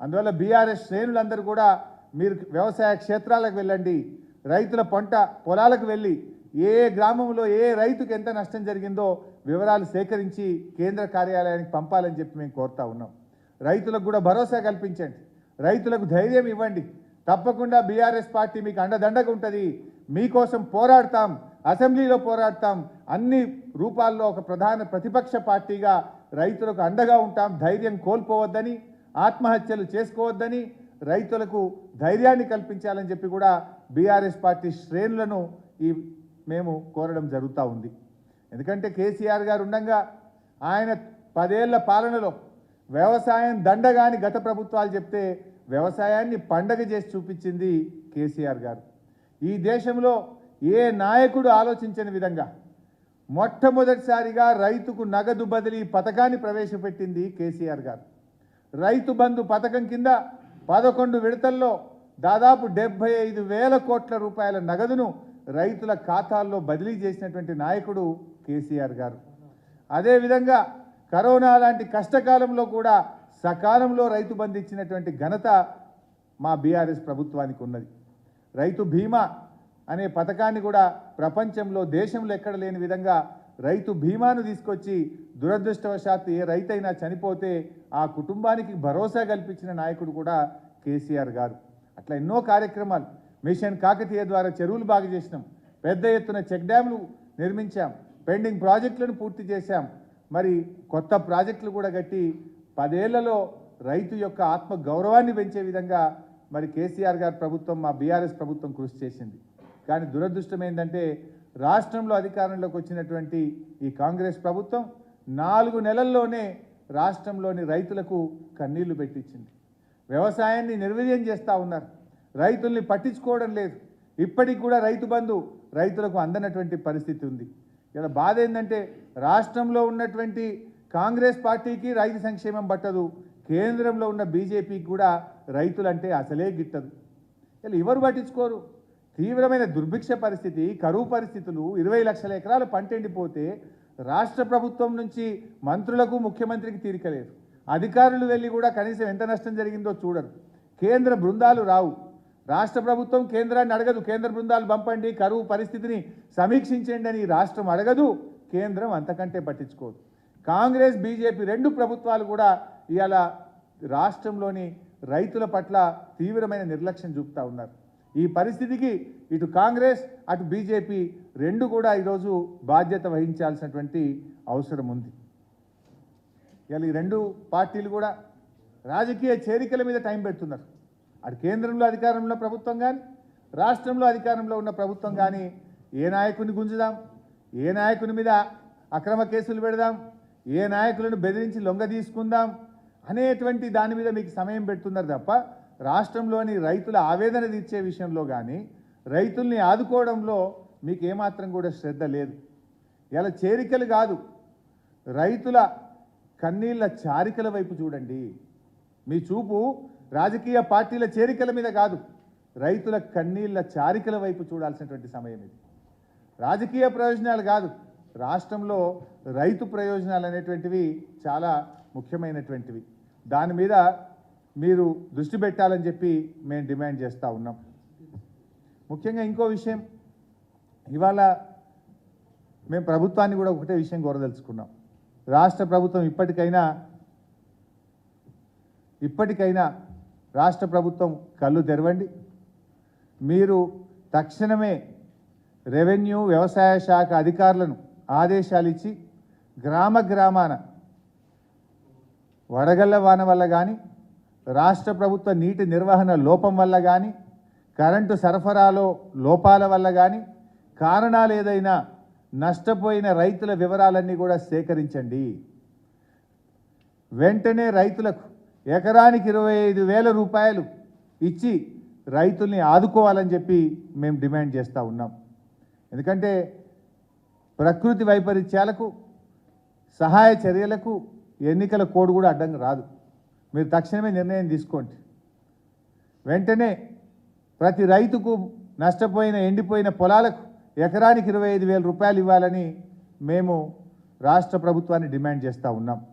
అందువల్ల బీఆర్ఎస్ శ్రేణులందరూ కూడా మీరు వ్యవసాయ క్షేత్రాలకు వెళ్ళండి రైతుల పంట పొలాలకు వెళ్ళి ఏ గ్రామంలో ఏ రైతుకు ఎంత నష్టం జరిగిందో వివరాలు సేకరించి కేంద్ర కార్యాలయానికి పంపాలని చెప్పి మేము కోరుతా ఉన్నాం. రైతులకు కూడా భరోసా కల్పించండి రైతులకు ధైర్యం ఇవ్వండి. తప్పకుండా బీఆర్ఎస్ పార్టీ మీకు అండదండగా ఉంటుంది. మీకోసం పోరాడతాం అసెంబ్లీలో పోరాడతాం. అన్ని రూపాల్లో ఒక ప్రధాన ప్రతిపక్ష పార్టీగా రైతులకు అండగా ఉంటాం ధైర్యం కోల్పోవద్దని ఆత్మహత్యలు చేసుకోవద్దని రైతులకు ధైర్యాన్ని కల్పించాలని చెప్పి కూడా బీఆర్ఎస్ పార్టీ శ్రేణులను ఈ మేము కోరడం జరుగుతూ ఉంది. ఎందుకంటే కేసీఆర్ గారు ఉండగా ఆయన పదేళ్ళ పాలనలో వ్యవసాయం దండగాని గత ప్రభుత్వాలు చెప్తే వ్యవసాయాన్ని పండగ చేసి చూపించింది కేసీఆర్ గారు. ఈ దేశంలో ఏ నాయకుడు ఆలోచించని విధంగా మొట్టమొదటిసారిగా రైతుకు నగదు బదిలీ పథకాన్ని ప్రవేశపెట్టింది కేసీఆర్ గారు. రైతు బంధు పథకం కింద పదకొండు విడతల్లో దాదాపు డెబ్బై ఐదు వేల కోట్ల రూపాయల నగదును రైతుల ఖాతాల్లో బదిలీ చేసినటువంటి నాయకుడు కేసీఆర్ గారు. అదేవిధంగా కరోనా లాంటి కష్టకాలంలో కూడా సకాలంలో రైతు బంధు ఇచ్చినటువంటి ఘనత మా బీఆర్ఎస్ ప్రభుత్వానికి ఉన్నది. రైతు బీమా అనే పథకాన్ని కూడా ప్రపంచంలో దేశంలో ఎక్కడ లేని విధంగా రైతు బీమాను తీసుకొచ్చి దురదృష్టవశాత్తు ఏ రైతైనా చనిపోతే ఆ కుటుంబానికి భరోసా కల్పించిన నాయకుడు కూడా కేసీఆర్ గారు. అట్లా ఎన్నో కార్యక్రమాలు. మిషన్ కాకతీయ ద్వారా చెరువులు బాగు చేసినాం. పెద్ద ఎత్తున చెక్ డ్యామ్లు నిర్మించాం. పెండింగ్ ప్రాజెక్టులను పూర్తి చేశాం. మరి కొత్త ప్రాజెక్టులు కూడా కట్టి పదేళ్ళలో రైతు యొక్క ఆత్మ గౌరవాన్ని పెంచే విధంగా మరి కేసీఆర్ గారి ప్రభుత్వం మా బీఆర్ఎస్ ప్రభుత్వం కృషి చేసింది. కానీ దురదృష్టం ఏంటంటే రాష్ట్రంలో అధికారంలోకి వచ్చినటువంటి ఈ కాంగ్రెస్ ప్రభుత్వం నాలుగు నెలల్లోనే రాష్ట్రంలోని రైతులకు కన్నీళ్ళు పెట్టించింది. వ్యవసాయాన్ని నిర్వీర్యం చేస్తూ ఉన్నారు. రైతుల్ని పట్టించుకోవడం లేదు. ఇప్పటికి కూడా రైతు బంధు రైతులకు అందనటువంటి పరిస్థితి ఉంది. ఇలా బాధ ఏంటంటే రాష్ట్రంలో ఉన్నటువంటి కాంగ్రెస్ పార్టీకి రైతు సంక్షేమం పట్టదు. కేంద్రంలో ఉన్న బీజేపీకి కూడా రైతులంటే అసలే గిట్టదు. ఇలా ఎవరు పట్టించుకోరు? తీవ్రమైన దుర్భిక్ష పరిస్థితి కరువు పరిస్థితులు ఇరవై లక్షల ఎకరాలు పంట ఎండిపోతే రాష్ట్ర ప్రభుత్వం నుంచి మంత్రులకు ముఖ్యమంత్రికి తీరికలేదు అధికారులు వెళ్ళి కూడా కనీసం ఎంత నష్టం జరిగిందో చూడరు. కేంద్ర బృందాలు రావు. రాష్ట్ర ప్రభుత్వం కేంద్రాన్ని అడగదు. కేంద్ర బృందాలు పంపండి కరువు పరిస్థితిని సమీక్షించండి అని రాష్ట్రం అడగదు. కేంద్రం అంతకంటే పట్టించుకోదు. కాంగ్రెస్ బీజేపీ రెండు ప్రభుత్వాలు కూడా ఇవాళ రాష్ట్రంలోని రైతుల పట్ల తీవ్రమైన నిర్లక్ష్యం చూపుతా ఉన్నారు. ఈ పరిస్థితికి ఇటు కాంగ్రెస్ అటు బీజేపీ రెండు కూడా ఈరోజు బాధ్యత వహించాల్సినటువంటి అవసరం ఉంది. ఇలా ఈ రెండు పార్టీలు కూడా రాజకీయ చేరికల మీద టైం పెడుతున్నారు. అటు కేంద్రంలో అధికారంలో ప్రభుత్వం కానీ రాష్ట్రంలో అధికారంలో ఉన్న ప్రభుత్వం కానీ ఏ నాయకుని గుంజుదాం? ఏ నాయకుని మీద అక్రమ కేసులు పెడదాం? ఏ నాయకులను బెదిరించి లొంగ తీసుకుందాం? అనేటువంటి దాని మీద మీకు సమయం పెడుతున్నారు తప్ప రాష్ట్రంలోని రైతుల ఆవేదన తీర్చే విషయంలో కానీ రైతుల్ని ఆదుకోవడంలో మీకు ఏమాత్రం కూడా శ్రద్ధ లేదు. ఇలా చేరికలు కాదు. రైతుల కన్నీళ్ళ చారికల వైపు చూడండి. మీ చూపు రాజకీయ పార్టీల చేరికల మీద కాదు. రైతుల కన్నీళ్ళ చారికల వైపు చూడాల్సినటువంటి సమయం ఇది. రాజకీయ ప్రయోజనాలు కాదు. రాష్ట్రంలో రైతు ప్రయోజనాలు అనేటువంటివి చాలా ముఖ్యమైనటువంటివి. దాని మీద మీరు దృష్టి పెట్టాలని చెప్పి మేము డిమాండ్ చేస్తూ ఉన్నాం. ముఖ్యంగా ఇంకో విషయం ఇవాళ మేము ప్రభుత్వాన్ని కూడా ఒకటే విషయం కోరదలుచుకున్నాం. రాష్ట్ర ప్రభుత్వం ఇప్పటికైనా ఇప్పటికైనా రాష్ట్ర ప్రభుత్వం కళ్ళు తెరవండి. మీరు తక్షణమే రెవెన్యూ వ్యవసాయ శాఖ అధికారులను ఆదేశాలు ఇచ్చి గ్రామ గ్రామాన వడగళ్ళ వాన వల్ల కానీ రాష్ట్ర ప్రభుత్వ నీటి నిర్వహణ లోపం వల్ల కానీ కరెంటు సరఫరాలో లోపాల వల్ల కానీ కారణాలు ఏదైనా నష్టపోయిన రైతుల వివరాలన్నీ కూడా సేకరించండి. వెంటనే రైతులకు ఎకరానికి ఇరవై ఐదు వేల రూపాయలు ఇచ్చి రైతుల్ని ఆదుకోవాలని చెప్పి మేము డిమాండ్ చేస్తూ ఉన్నాం. ఎందుకంటే ప్రకృతి వైపరీత్యాలకు సహాయ చర్యలకు ఎన్నికల కోడ్ కూడా అడ్డంగా రాదు. మీరు తక్షణమే నిర్ణయం తీసుకోండి. వెంటనే ప్రతి రైతుకు నష్టపోయిన ఎండిపోయిన పొలాలకు ఎకరానికి ఇరవై ఐదు వేల రూపాయలు ఇవ్వాలని మేము రాష్ట్ర ప్రభుత్వాన్ని డిమాండ్ చేస్తూ ఉన్నాం.